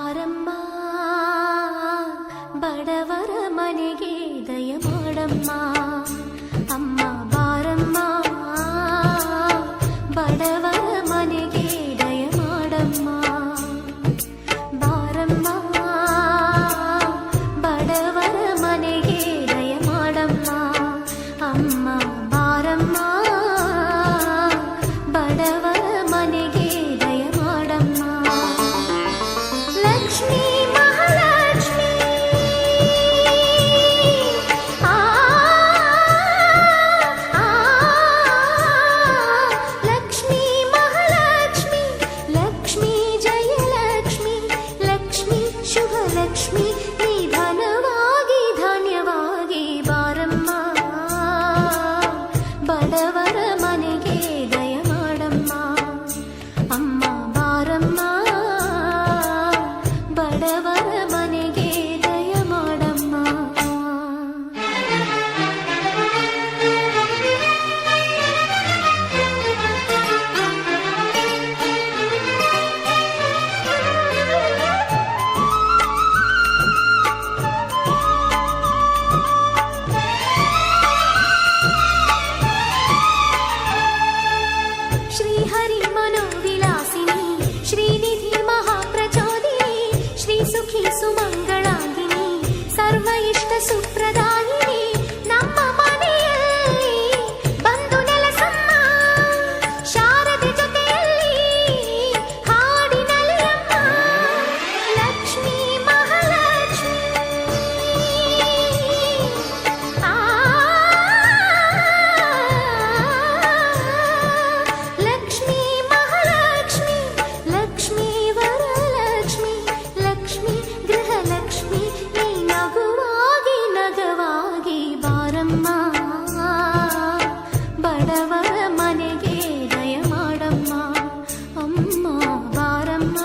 ಬಾರಮ್ಮ ಬಡವರ ಮನೆಗೆ ದಯಮಾಡಮ್ಮ ಬಡವರ ಮನೆಗೆ ದಯ ಮಾಡಮ್ಮ ಅಮ್ಮ ಬಾರಮ್ಮ ಬಡವ महा ಮನೆಗೆ ದಯ ಅಮ್ಮ ಬಾರಮ್ಮ.